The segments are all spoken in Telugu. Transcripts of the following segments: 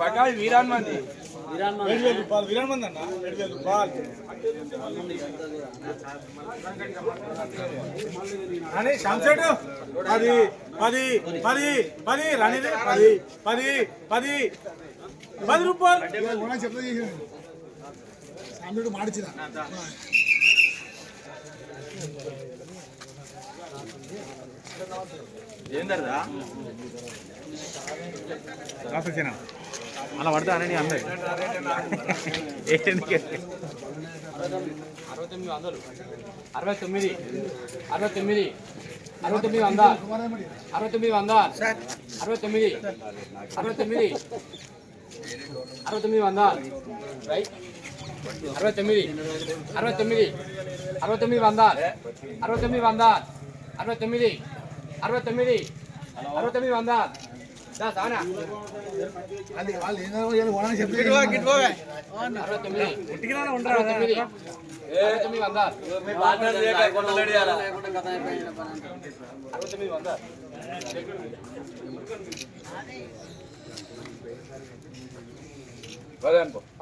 పక్కా వీరాన్ మంది. ఏడు వేల రూపాయలు. విరాన్ మంది అన్న? ఏడు వేల రూపాయలు. అని శాంసెట్ పది పది పది పది రాని పది పది పది పది రూపాయలు. చెప్తా చేసిన సాంబుడు మాడిచిన ఏందర్రా? అలా పడతా అని అన్నది అరవై తొమ్మిది వందలు. అరవై తొమ్మిది. అరవై తొమ్మిది. అరవై తొమ్మిది వంద అరవై తొమ్మిది వంద అరవై తొమ్మిది. అరవై తొమ్మిది. అరవై తొమ్మిది వంద రైట్. అరవై తొమ్మిది. అరవై తొమ్మిది. అరవై తొమ్మిది వంద అరవై తొమ్మిది వంద అరవై తొమ్మిది. అరవై తొమ్మిది. అరవై తొమ్మిది వంద?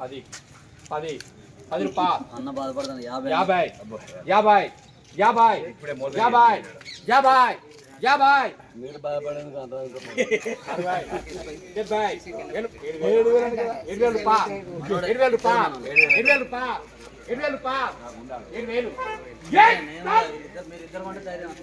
పది పది. పది. రూపా అన్న బాధపడుతుంది యాభై. యాభై. యాభై. యాభై. యాభై. యాభై యాభై మీరు అంత డెబ్బై ఏడు వేలు? ఏడు వేలు ఏడు వేలు ఏడు వేలు ఏడు వేలు ఏడు వేలు. అంటే ధైర్యం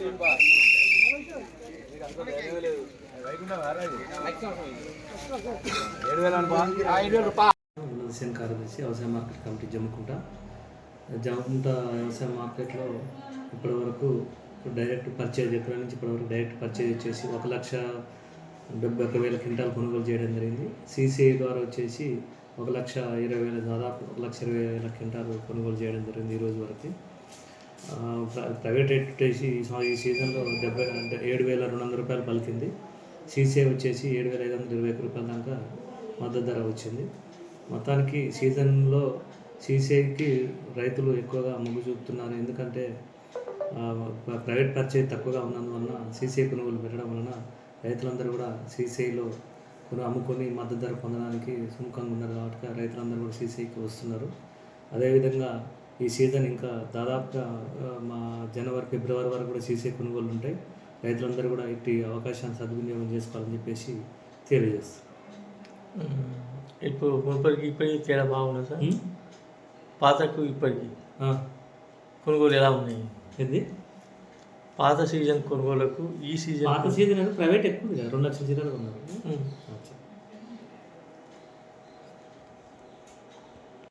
కార్యదర్శి వ్యవసాయ మార్కెట్ కమిటీ జమ్ముకుంట. జమ్ముకుంట వ్యవసాయ మార్కెట్లో ఇప్పటివరకు డైరెక్ట్ పర్చేజ్ ఎకరా నుంచి ఇప్పటివరకు డైరెక్ట్ పర్చేజ్ వచ్చేసి ఒక లక్ష డెబ్బై ఒక వేల క్వింటాల్ కొనుగోలు చేయడం జరిగింది. సిసిఐ ద్వారా వచ్చేసి ఒక లక్ష ఇరవై వేల దాదాపు ఒక లక్ష ఇరవై వేల క్వింటాల్ కొనుగోలు చేయడం జరిగింది ఈరోజు వరకు. ప్రైవేట్ రేట్ వచ్చేసి ఈ సీజన్లో డెబ్బై అంటే ఏడు వేల రెండు వందల రూపాయలు పలికింది. సీసీఐ వచ్చేసి ఏడు వేల ఐదు వందల ఇరవై ఒక్క రూపాయల దాకా మద్దతు ధర వచ్చింది. మొత్తానికి సీజన్లో సీసీఐకి రైతులు ఎక్కువగా మొగ్గు చూపుతున్నారు. ఎందుకంటే ప్రైవేట్ పర్చేజ్ తక్కువగా ఉన్నందువలన సీసీఐ కొనుగోలు పెట్టడం వలన రైతులందరూ కూడా సీసీఐలో కొన్ని అమ్ముకొని మద్దతు ధర పొందడానికి సుముఖంగా ఉన్నారు కాబట్టి రైతులందరూ కూడా సీసీఐకి వస్తున్నారు. అదేవిధంగా ఈ సీజన్ ఇంకా దాదాపుగా మా జనవరి ఫిబ్రవరి వరకు కూడా సీసీఐ కొనుగోలు ఉంటాయి. రైతులందరూ కూడా ఇట్టి అవకాశాన్ని సద్వినియోగం చేసుకోవాలని చెప్పేసి తెలియజేస్తారు ఇప్పుడు మునుపటికి ఇప్పటికి తేడా బాగుంది సార్? పాతకు ఇప్పటికి? కొనుగోలు ఎలా ఉన్నాయి? ఇది పాత సీజన్ కొనుగోలకు ఈ సీజన్ పాత సీజన్ అంటే ప్రైవేట్ ఎక్కువ ఉంది కదా రెండు లక్షల చీరలు ఉన్నారు.